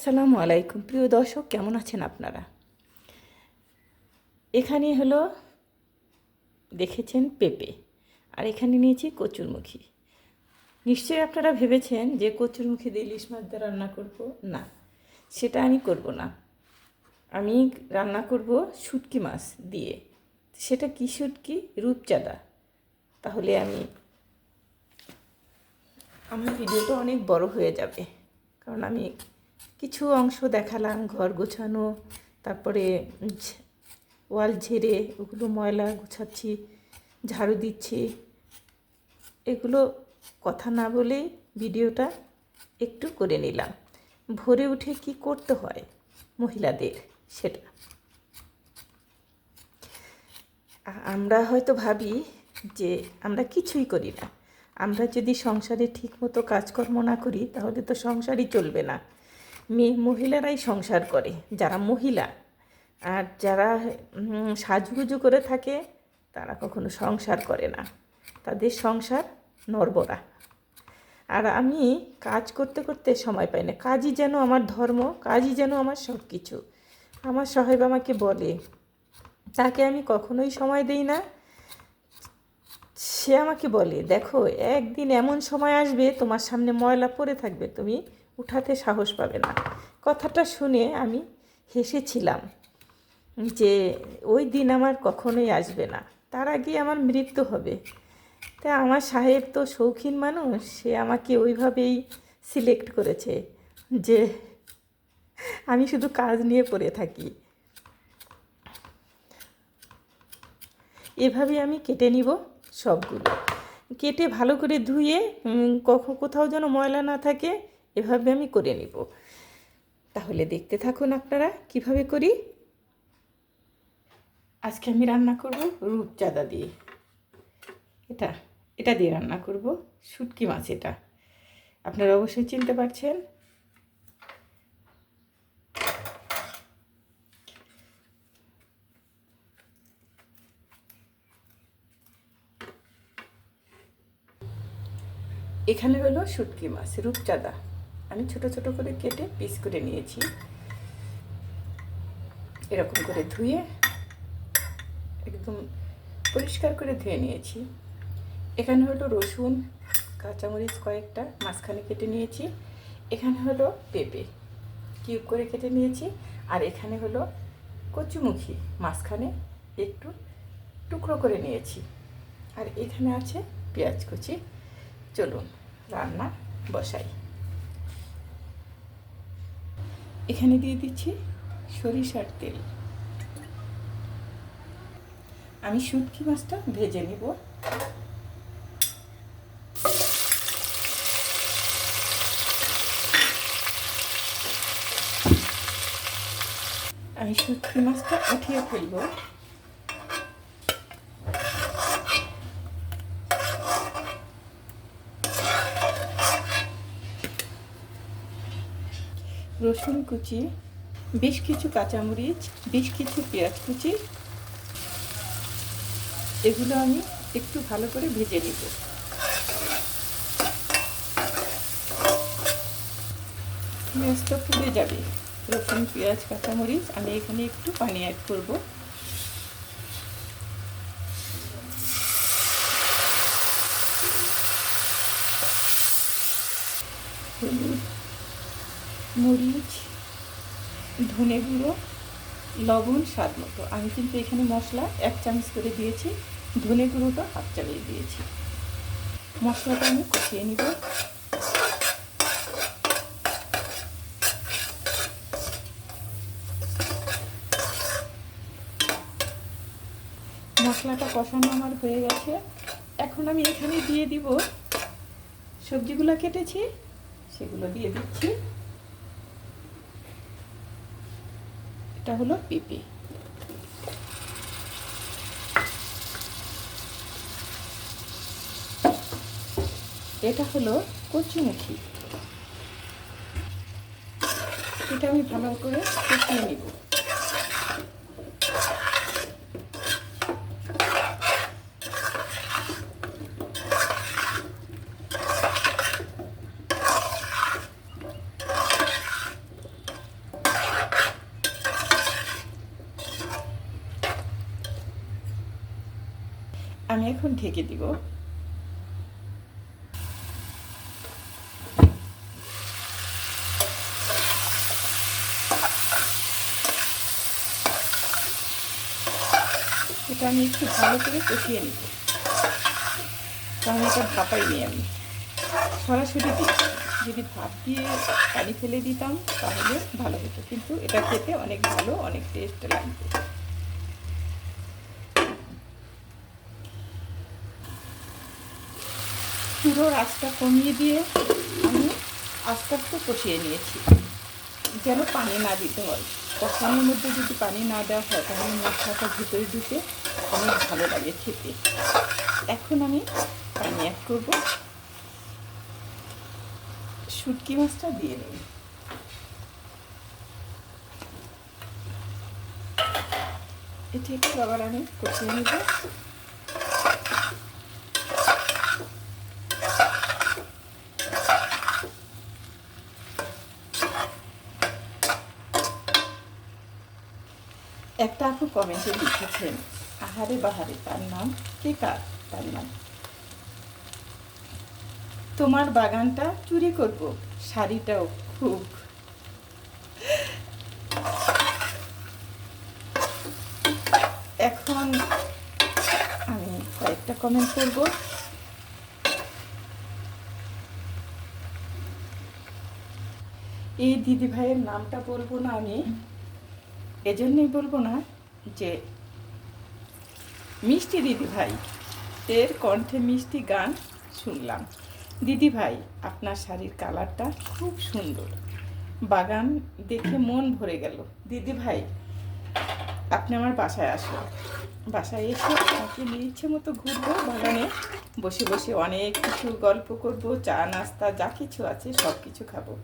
আসসালামু আলাইকুম। প্রিয় দর্শক, কেমন আছেন আপনারা? এখানে হলো দেখেছেন পেঁপে, আর এখানে নিয়েছি কচুরমুখী। নিশ্চয়ই আপনারা ভেবেছেন যে কচুরমুখী দিয়ে ইলিশ মাছ দিয়ে রান্না করব? না, সেটা আমি করব না। আমি রান্না করব শুটকি মাছ দিয়ে। সেটা কি শুটকি? রূপচাঁদা। তাহলে আমি, আমার ভিডিওটা অনেক বড় হয়ে যাবে, কারণ আমি কিছু অংশ দেখালাম, ঘর গোছানো, তারপরে ওয়াল ঝেড়ে ওগুলো ময়লা গোছাচ্ছি, ঝাড়ু দিচ্ছি। এগুলো কথা না বলে ভিডিওটা একটু করে নিলাম। ভোরে উঠে কি করতে হয় মহিলাদের সেটা? আমরা হয়তো ভাবি যে আমরা কিছুই করি না। আমরা যদি সংসারে ঠিকমতো কাজকর্ম না করি, তাহলে তো সংসারই চলবে না। মেয়ে মহিলারাই সংসার করে, যারা মহিলা। আর যারা সাজগুজু করে থাকে, তারা কখনো সংসার করে না। তাদের সংসার নরবরা আর আমি কাজ করতে করতে সময় পাই না। কাজই যেন আমার ধর্ম, কাজই যেন আমার সব কিছু আমার সাহেব আমাকে বলে, তাকে আমি কখনোই সময় দিই না। সে আমাকে বলে, দেখো, একদিন এমন সময় আসবে, তোমার সামনে ময়লা পড়ে থাকবে, তুমি উঠাতে সাহস পাবে না। কথাটা শুনে আমি হেসেছিলাম যে, ওই দিন আমার কখনোই আসবে না। তার আগে আমার মৃত্যু হবে। তা আমার সাহেব তো শৌখিন মানুষ, সে আমাকে ওইভাবেই সিলেক্ট করেছে যে, আমি শুধু কাজ নিয়ে পড়ে থাকি। এভাবে আমি কেটে নিব সবগুলো। কেটে ভালো করে ধুয়ে কখন কোথাও যেন ময়লা না থাকে এভাবে আমি করে নিব। তাহলে দেখতে থাকুন আপনারা কীভাবে করি। আজকে আমি রান্না করব রূপচাঁদা দিয়ে। এটা এটা দিয়ে রান্না করব, শুটকি মাছ এটা। আপনারা অবশ্যই চিনতে পারছেন। এখানে হলো শুটকি মাছ রূপচাঁদা আমি ছোট ছোট করে কেটে পিস করে নিয়েছি। এরকম করে ধুয়ে একদম পরিষ্কার করে ধুয়ে নিয়েছি। এখানে হলো রসুন, কাঁচামরিচ কয়েকটা, মাঝখানে কেটে নিয়েছি। এখানে হলো পেঁপে কিউব করে কেটে নিয়েছি। আর এখানে হলো কচুমুখী, মাঝখানে একটু টুকরো করে নিয়েছি। আর এখানে আছে পেঁয়াজ কুচি। চলুন, রান্না বসাই। এখানে দিয়ে দিচ্ছি সরিষার তেল। আমি শুটকি মাছটা ভেজে নিব। আমি শুটকি মাছটা উঠিয়ে ফেলব। রসুন কুচি, বেশ কিছু কাঁচামরিচ, বেশ কিছু পেঁয়াজ কুচি। এগুলো আমি একটু ভালো করে ভেজে নিব। পেঁয়াজটা পুড়ে যাবে। রসুন, পেঁয়াজ, কাঁচামরিচ, আমি এখানে একটু পানি অ্যাড করব। হলুদ মরিচ, ধনে গুঁড়ো, লবণ, স্বাদ মতো। আমি কিন্তু এখানে মশলা এক চামচ করে দিয়েছি। ধনে গুঁড়োটা হাফ চালিয়ে দিয়েছি। মশলাটা আমি কষিয়ে নিব। মশলাটা কষানো আমার হয়ে গেছে। এখন আমি এখানে দিয়ে দিব। সবজিগুলো কেটেছি, সেগুলো দিয়ে দিচ্ছি। এটা হলো পেঁপে। এটা হলো কচুমুখী। এটা আমি ভালো করে কষিয়ে নিব। আমি এখন ঢেকে দিব। এটা আমি একটু ভালো করে কষিয়ে নিব। কারণ এটা ভাপাইনি আমি। সরাসরি দিই। যদি ভাপ দিয়ে পানি ফেলে দিতাম, তাহলে ভালো হতো। কিন্তু এটা খেতে অনেক ভালো, অনেক টেস্ট লাগবে পুরো আঁচটা কমিয়ে দিয়ে আমি আস্তে আস্তে কষিয়ে নিয়েছি। যেন পানি না দিতে হয়। কষানোর মধ্যে যদি পানি না দেওয়া হয়, তাহলে মশলাটা ভিতরে ঢুকে অনেক ভালো লাগে খেতে। এখন আমি পানি অ্যাড করব। শুটকি মাছটা দিয়ে নিই এটা একটু আবার আমি কষিয়ে নেব। একটা আপু কমেন্টে লিখেছেন, আহারে বাহারে, তার নাম কে কার? তার নাম, তোমার বাগানটা চুরি করব, শাড়িটাও খুব। এখন আমি কয়েকটা কমেন্ট করব। এই দিদি ভাইয়ের নামটা বলব না আমি। এজন্যই বলব না যে মিষ্টি দিদি ভাই এর কণ্ঠে মিষ্টি গান শুনলাম। দিদি ভাই আপনার শাড়ির কালারটা খুব সুন্দর। বাগান দেখে মন ভরে গেল। দিদি ভাই আপনি আমার বাসায় আসুন। বাসায় এসে আপনাকে নিয়ে ইচ্ছে মতো ঘুরবো, বাগানে বসে বসে অনেক কিছু গল্প করব, চা, নাস্তা, যা কিছু আছে সব কিছু খাব।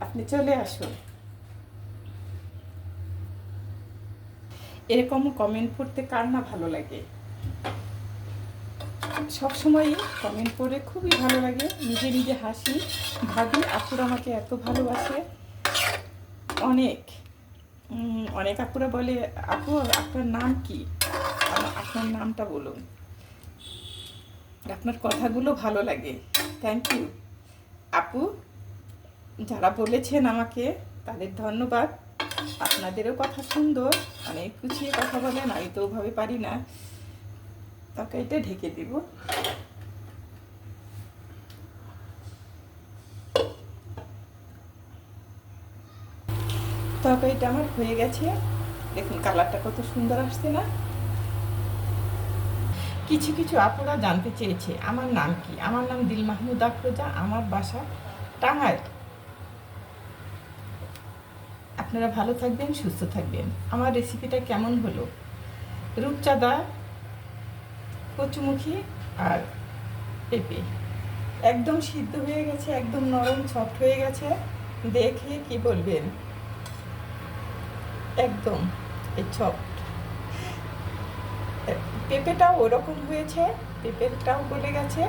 আপনি চলে আসুন। এরকম কমেন্ট পড়তে কার না ভালো লাগে? সবসময়ই কমেন্ট পড়ে খুবই ভালো লাগে, নিজে নিজে হাসি। ভাবি, আপুর আমাকে এত ভালোবাসে। অনেক। অনেক আপুরা বলে, আপু, আপনার নাম কি? আপনার নামটা বলুন। আপনার কথাগুলো ভালো লাগে। থ্যাংক ইউ আপু, যারা বলেছেন আমাকে, তাদের ধন্যবাদ। আপনাদেরও কথা সুন্দর, অনেক গুছিয়ে কথা বলেন আমি তো ওভাবে পারি না। তাকে এটা ঢেকে দিব। তরকারিটা আমার হয়ে গেছে। দেখুন, কালারটা কত সুন্দর আসছে না? কিছু কিছু আপুরা জানতে চেয়েছে, আমার নাম কি? আমার নাম দিল মাহমুদ আফরোজা, আমার বাসা টাঙ্গাইল। আপনারা ভালো থাকবেন, সুস্থ থাকবেন। আমার রেসিপিটা কেমন হলো? রূপচাঁদা, কচুমুখী আর পেঁপে। একদম সিদ্ধ হয়ে গেছে, একদম নরম সফট হয়ে গেছে। দেখে কি বলবেন? একদম এই সফট পেঁপেটাও ওরকম হয়েছে, পেঁপেটাও গলে গেছে।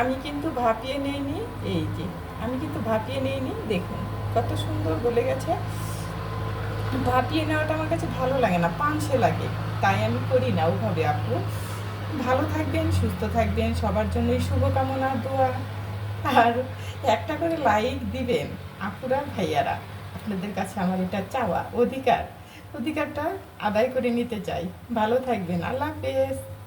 আমি কিন্তু ভাপিয়ে নিইনি, এই যে, আমি কিন্তু ভাপিয়ে নিইনি, দেখুন, কত সুন্দর গলে গেছে। ভাপিয়ে নেওয়াটা আমার কাছে ভালো লাগে না পাংশে লাগে। তাই আমি করি না ওভাবে, আপু। ভালো থাকবেন, সুস্থ থাকবেন, সবার জন্যই শুভকামনা, দোয়া। আর একটা করে লাইক দিবেন, আপুরা, ভাইয়ারা। আপনাদের কাছে আমার এটা চাওয়া অধিকার। অধিকারটা আদায় করে নিতে চাই। ভালো থাকবেন, আল্লাহ হাফেজ।